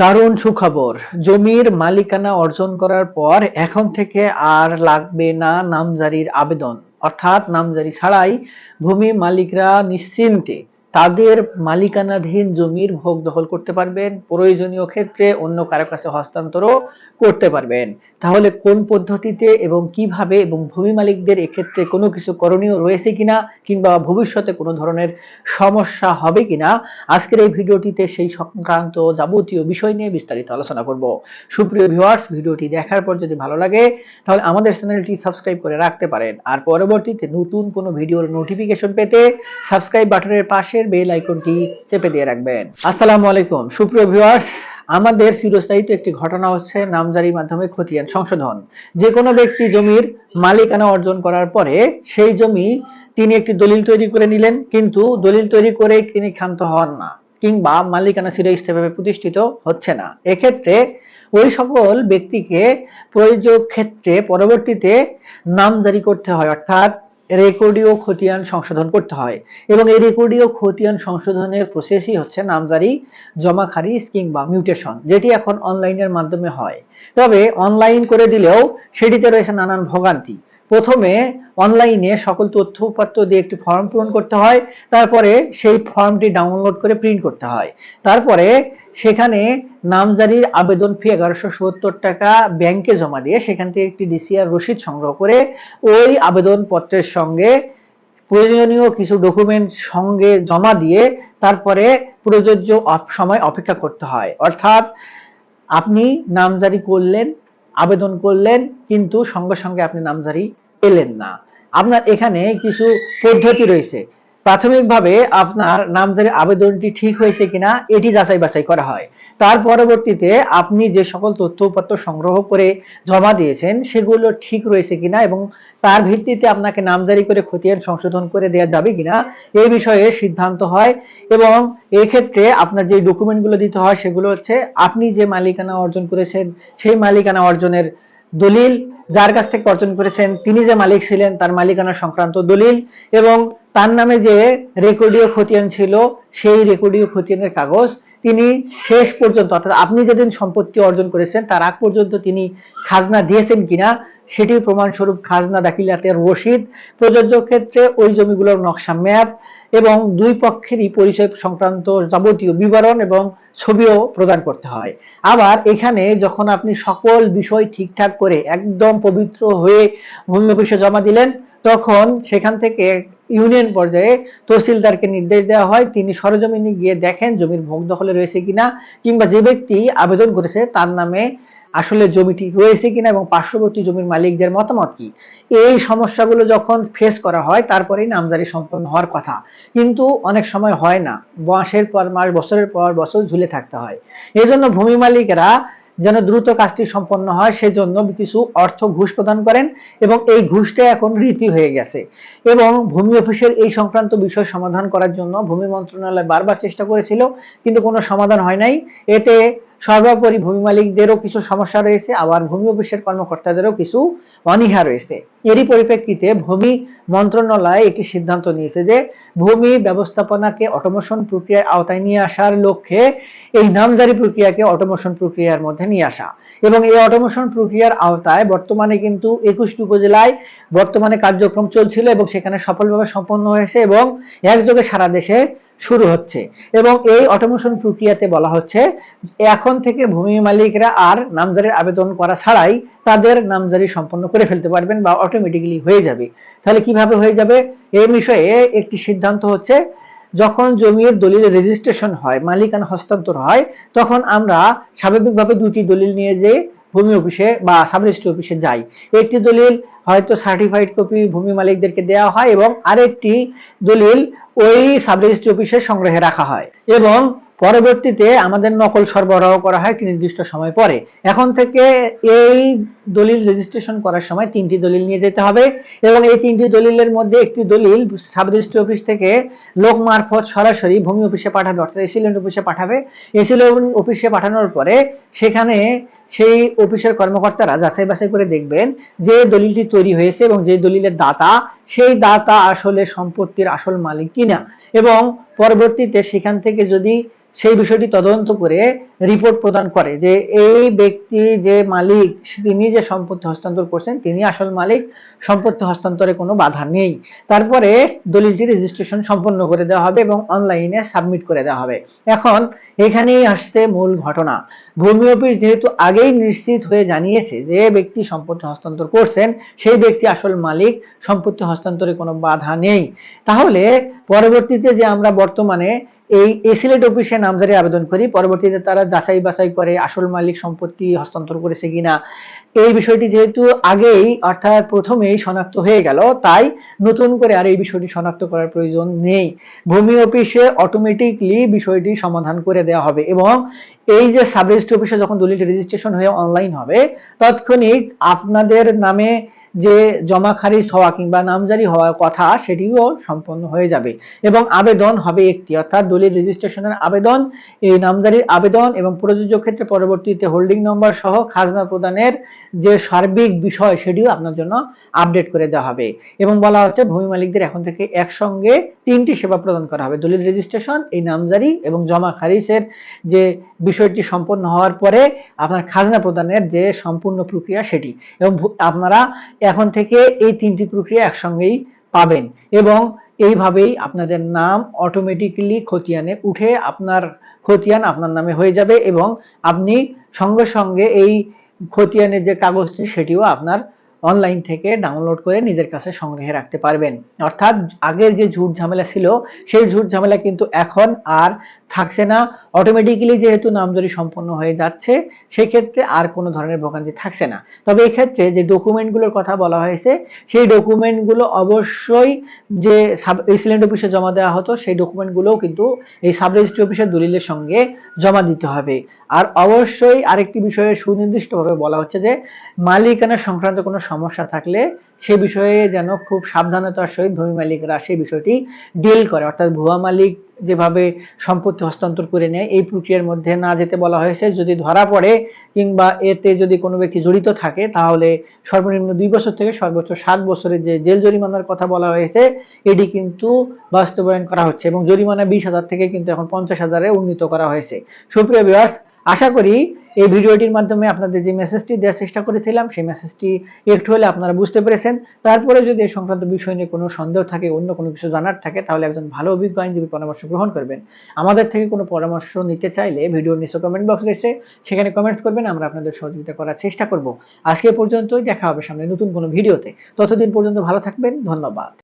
দারুণ সুখবর। জমির মালিকানা অর্জন করার পর এখন থেকে আর লাগবে না নামজারির আবেদন। অর্থাৎ নামজারি ছাড়াই ভূমি মালিকরা নিশ্চিন্তে তাদের মালিকানাধীন জমির ভোগ দখল করতে পারবেন, প্রয়োজনীয় ক্ষেত্রে অন্য কারও কাছে হস্তান্তরও করতে পারবেন। তাহলে কোন পদ্ধতিতে এবং কীভাবে এবং ভূমি মালিকদের এক্ষেত্রে কোনো কিছু করণীয় রয়েছে কিনা কিংবা ভবিষ্যতে কোনো ধরনের সমস্যা হবে কিনা, আজকের এই ভিডিওটিতে সেই সংক্রান্ত যাবতীয় বিষয় নিয়ে বিস্তারিত আলোচনা করব। সুপ্রিয় ভিউয়ার্স ভিডিওটি দেখার পর যদি ভালো লাগে, তাহলে আমাদের চ্যানেলটি সাবস্ক্রাইব করে রাখতে পারেন। আর পরবর্তীতে নতুন কোনো ভিডিওর নোটিফিকেশন পেতে সাবস্ক্রাইব বাটনের পাশের বেল আইকনটি চেপে দিয়ে রাখবেন। আসসালামু আলাইকুম। সুপ্রিয় ভিউয়ার্স, আমাদের চিরস্থায়িত একটি ঘটনা হচ্ছে নামজারির মাধ্যমে খতিয়ান সংশোধন। যে কোনো ব্যক্তি জমির মালিকানা অর্জন করার পরে সেই জমি তিনি একটি দলিল তৈরি করে নিলেন, কিন্তু দলিল তৈরি করে তিনি ক্ষান্ত হন না কিংবা মালিকানা চিরস্থায়ীভাবে প্রতিষ্ঠিত হচ্ছে না। এক্ষেত্রে ওই সকল ব্যক্তিকে প্রয়োজক ক্ষেত্রে পরবর্তীতে নামজারি করতে হয়। অর্থাৎ রেকর্ডীয় খতিয়ান সংশোধন করতে হয়। এবং এই রেকর্ডীয় খতিয়ান সংশোধনের প্রসেসই হচ্ছে নামজারি জমা খারিজ কিংবা মিউটেশন যেটি এখন অনলাইনের মাধ্যমে হয়। তবে অনলাইন করে দিলেও সেটিতে রয়েছে নানান ভোগান্তি। প্রথমে অনলাইনে সকল তথ্য উপাত্ত দিয়ে একটি ফর্ম পূরণ করতে হয়, তারপরে সেই ফর্মটি ডাউনলোড করে প্রিন্ট করতে হয়। তারপরে সেখানে নামজারির আবেদন ফি এগারোশো সত্তর টাকা ব্যাংকে জমা দিয়ে সেখান থেকে একটি ডিসিআর রসিদ সংগ্রহ করে ওই আবেদন পত্রের সঙ্গে প্রয়োজনীয় কিছু ডকুমেন্ট সঙ্গে জমা দিয়ে তারপরে প্রযোজ্য সময় অপেক্ষা করতে হয়। অর্থাৎ আপনি নামজারি করলেন, আবেদন করলেন, কিন্তু সঙ্গে সঙ্গে আপনি নামজারি পেলেন না। আপনার এখানে কিছু পদ্ধতি রয়েছে। প্রাথমিকভাবে আপনার নামজারি আবেদনটি ঠিক হয়েছে কিনা, এটি যাচাই বাছাই করা হয়। তার পরবর্তীতে আপনি যে সকল তথ্য উপাত্ত সংগ্রহ করে জমা দিয়েছেন, সেগুলো ঠিক রয়েছে কিনা এবং তার ভিত্তিতে আপনাকে নামজারি করে খতিয়ান সংশোধন করে দেওয়া যাবে কিনা এই বিষয়ে সিদ্ধান্ত হয় এবং এই ক্ষেত্রে আপনার যে ডকুমেন্টগুলো দিতে হয়, সেগুলো হচ্ছে আপনি যে মালিকানা অর্জন করেছেন, সেই মালিকানা অর্জনের দলিল, যার কাছ থেকে অর্জন করেছেন, তিনি যে মালিক ছিলেন, তার মালিকানা সংক্রান্ত দলিল এবং তার নামে যে রেকর্ডীয় খতিয়ান ছিল, সেই রেকর্ডীয় খতিয়ানের কাগজ তিনি শেষ পর্যন্ত, অর্থাৎ আপনি যেদিন সম্পত্তি অর্জন করেছেন, তার আগ পর্যন্ত তিনি খাজনা দিয়েছেন কিনা, সেটির প্রমাণস্বরূপ খাজনা দাখিলাতের রসিদ, প্রযোজ্য ক্ষেত্রে ওই জমিগুলোর নকশা ম্যাপ এবং দুই পক্ষেরই পরিচয় সংক্রান্ত যাবতীয় বিবরণ এবং ছবিও প্রদান করতে হয়। আবার এখানে যখন আপনি সকল বিষয় ঠিকঠাক করে একদম পবিত্র হয়ে ভূমি অফিসে জমা দিলেন তখন সেখান থেকে ইউনিয়ন পর্যায়ে তহসিলদারকে নির্দেশ দেওয়া হয়, তিনি সরজমিনে গিয়ে দেখেন জমির ভোগ দখলে রয়েছে কিনা কিংবা যে ব্যক্তি আবেদন করেছে তার নামে আসলে জমিটি রয়েছে কিনা এবং পার্শ্ববর্তী জমির মালিকদের মতামত কি? এই সমস্যাগুলো যখন ফেস করা হয়, তারপরেই নামজারি সম্পন্ন হওয়ার কথা। কিন্তু অনেক সময় হয় না। মাসের পর মাস, বছরের পর বছর ঝুলে থাকতে হয়। এজন্য ভূমি মালিকেরা যেন দ্রুত কাজটি সম্পন্ন হয়, সেজন্য কিছু অর্থ ঘুষ প্রদান করেন এবং এই ঘুষটা এখন রীতি হয়ে গেছে। এবং ভূমি অফিসের এই সংক্রান্ত বিষয় সমাধান করার জন্য ভূমি মন্ত্রণালয় বারবার চেষ্টা করেছিল, কিন্তু কোনো সমাধান হয় নাই। এতে সর্বোপরি ভূমি মালিকদেরও কিছু সমস্যা রয়েছে, আবার ভূমি অফিসের কর্মকর্তাদেরও কিছু অনীহা রয়েছে। এরই পরিপ্রেক্ষিতে ভূমি মন্ত্রণালয় একটি সিদ্ধান্ত নিয়েছে যে ভূমি ব্যবস্থাপনাকে অটোমেশন প্রক্রিয়ার আওতায় নিয়ে আসার লক্ষ্যে এই নামজারি প্রক্রিয়াকে অটোমেশন প্রক্রিয়ার মধ্যে নিয়ে আসা। এবং এই অটোমেশন প্রক্রিয়ার আওতায় বর্তমানে কিন্তু একুশটি উপজেলায় বর্তমানে কার্যক্রম চলছিল এবং সেখানে সফলভাবে সম্পন্ন হয়েছে এবং একযোগে সারা দেশে শুরু হচ্ছে। এবং এই অটোমেশন প্রক্রিয়াতে বলা হচ্ছে, এখন থেকে ভূমি মালিকরা আর নামজারির আবেদন করা ছাড়াই তাদের নামজারি সম্পন্ন করে ফেলতে পারবেন বা অটোমেটিক্যালি হয়ে যাবে। তাহলে কীভাবে হয়ে যাবে? এই বিষয়ে একটি সিদ্ধান্ত হচ্ছে, যখন জমির দলিল রেজিস্ট্রেশন হয়, মালিকানা হস্তান্তর হয়, তখন আমরা স্বাভাবিকভাবে দুটি দলিল নিয়ে যে ভূমি অফিসে বা সাব রেজিস্ট্রি অফিসে যাই। একটি দলিল হয়তো সার্টিফাইড কপি ভূমি মালিকদেরকে দেওয়া হয় এবং আরেকটি দলিল ওই সাব রেজিস্ট্রি অফিসে সংগ্রহে রাখা হয় এবং পরবর্তীতে আমাদের নকল সরবরাহ করা হয় একটি নির্দিষ্ট সময় পরে। এখন থেকে এই দলিল রেজিস্ট্রেশন করার সময় তিনটি দলিল নিয়ে যেতে হবে এবং এই তিনটি দলিলের মধ্যে একটি দলিল সাব রেজিস্ট্রি অফিস থেকে লোক মারফত সরাসরি ভূমি অফিসে পাঠাবে, অর্থাৎ এসিলেন্ট অফিসে পাঠাবে। এসিলেন্ট অফিসে পাঠানোর পরে সেখানে সেই অফিসের কর্মকর্তারা যাচাই বাছাই করে দেখবেন যে দলিলটি তৈরি হয়েছে এবং যে দলিলের দাতা, সেই দাতা আসলে সম্পত্তির আসল মালিক কিনা। এবং পরবর্তীতে সেখান থেকে যদি সেই বিষয়টি তদন্ত করে রিপোর্ট প্রদান করে যে এই ব্যক্তি যে মালিক, তিনি যে সম্পত্তি হস্তান্তর করছেন, তিনি আসল মালিক, সম্পত্তি হস্তান্তরে কোনো বাধা নেই। তারপরে দলিলটি রেজিস্ট্রেশন সম্পন্ন করে দেওয়া হবে এবং অনলাইনে সাবমিট করে দেওয়া হবে। এখন এখানেই আসছে মূল ঘটনা। ভূমি অফিস যেহেতু আগেই নিশ্চিত হয়ে জানিয়েছে যে ব্যক্তি সম্পত্তি হস্তান্তর করছেন, সেই ব্যক্তি আসল মালিক, সম্পত্তি হস্তান্তরে কোনো বাধা নেই। তাহলে পরবর্তীতে যে আমরা বর্তমানে এই এসিলেট অফিসে নামজারি আবেদন করি। পরবর্তীতে তারা যাচাই বাছাই করে আসল মালিক সম্পত্তি হস্তান্তর করেছে কিনা। এই বিষয়টি যেহেতু আগেই অর্থাৎ প্রথমেই শনাক্ত হয়ে গেল, তাই নতুন করে আর এই বিষয়টি শনাক্ত করার প্রয়োজন নেই। ভূমি অফিসে অটোমেটিকলি বিষয়টি সমাধান করে দেওয়া হবে এবং এই যে সাব রেজিস্ট্রি অফিসে যখন দলিল রেজিস্ট্রেশন হয়ে অনলাইন হবে, তৎক্ষণিক আপনাদের নামে যে জমা খারিজ হওয়া কিংবা নামজারি হওয়ার কথা সেটিও সম্পন্ন হয়ে যাবে এবং আবেদন হবে একটি। অর্থাৎ দলিল রেজিস্ট্রেশনের আবেদন, এই নামজারির আবেদন এবং প্রযোজ্য ক্ষেত্রে পরবর্তীতে হোল্ডিং নম্বর সহ খাজনা প্রদানের যে সার্বিক বিষয় সেটিও আপনার জন্য আপডেট করে দেওয়া হবে এবং বলা হচ্ছে ভূমি মালিকদের এখন থেকে একসঙ্গে তিনটি সেবা প্রদান করা হবে। দলিল রেজিস্ট্রেশন, এই নামজারি এবং জমা খারিজের যে বিষয়টি সম্পন্ন হওয়ার পরে আপনার খাজনা প্রদানের যে সম্পূর্ণ প্রক্রিয়া সেটি এবং আপনারা এখন থেকে এই তিনটি প্রক্রিয়া একসঙ্গেই পাবেন এবং এইভাবেই আপনাদের নাম অটোমেটিক্যালি খতিয়ানে উঠে আপনার খতিয়ান আপনার নামে হয়ে যাবে এবং আপনি সঙ্গে সঙ্গে এই খতিয়ানের যে কাগজটি, সেটিও আপনার অনলাইন থেকে ডাউনলোড করে নিজের কাছে সংগ্রহে রাখতে পারবেন। অর্থাৎ আগের যে ঝুট ঝামেলা ছিল, সেই ঝুট ঝামেলা কিন্তু এখন আর থাকছে না। অটোমেটিক্যালি যেহেতু নামজারি সম্পন্ন হয়ে যাচ্ছে, সেক্ষেত্রে আর কোনো ধরনের ভোগান্তি থাকছে না। তবে এক্ষেত্রে যে ডকুমেন্টগুলোর কথা বলা হয়েছে, সেই ডকুমেন্টগুলো অবশ্যই যে সাব রেসিডেন্ট অফিসে জমা দেওয়া হতো, সেই ডকুমেন্টগুলোও কিন্তু এই সাব রেজিস্ট্রি অফিসের দলিলের সঙ্গে জমা দিতে হবে। আর অবশ্যই আরেকটি বিষয়ে সুনির্দিষ্টভাবে বলা হচ্ছে যে, মালিকানা সংক্রান্ত কোনো সমস্যা থাকলে সে বিষয়ে যেন খুব সাবধানতার সহিত ভূমি মালিকরা সেই বিষয়টি ডিল করে। অর্থাৎ ভুয়া মালিক যেভাবে সম্পত্তি হস্তান্তর করে নেয়, এই প্রক্রিয়ার মধ্যে না যেতে বলা হয়েছে। যদি ধরা পড়ে কিংবা এতে যদি কোনো ব্যক্তি জড়িত থাকে, তাহলে সর্বনিম্ন দুই বছর থেকে সর্বোচ্চ সাত বছরের যে জেল জরিমানার কথা বলা হয়েছে, এটি কিন্তু বাস্তবায়ন করা হচ্ছে এবং জরিমানা বিশ হাজার থেকে কিন্তু এখন পঞ্চাশ হাজারে উন্নীত করা হয়েছে। সুপ্রিয় বিভাস আশা করি এই ভিডিওটির মাধ্যমে আপনাদের যে মেসেজটি দেওয়ার চেষ্টা করেছিলাম, সেই মেসেজটি একটু হলে আপনারা বুঝতে পেরেছেন। তারপরে যদি এই সংক্রান্ত বিষয় নিয়ে কোনো সন্দেহ থাকে, অন্য কোনো কিছু জানার থাকে, তাহলে একজন ভালো অভিজ্ঞ আইনজীবী পরামর্শ গ্রহণ করবেন। আমাদের থেকে কোনো পরামর্শ নিতে চাইলে ভিডিওর নিচে কমেন্ট বক্স রয়েছে, সেখানে কমেন্টস করবেন, আমরা আপনাদের সহযোগিতা করার চেষ্টা করব। আজকে পর্যন্তই, দেখা হবে সামনে নতুন কোনো ভিডিওতে। ততদিন পর্যন্ত ভালো থাকবেন, ধন্যবাদ।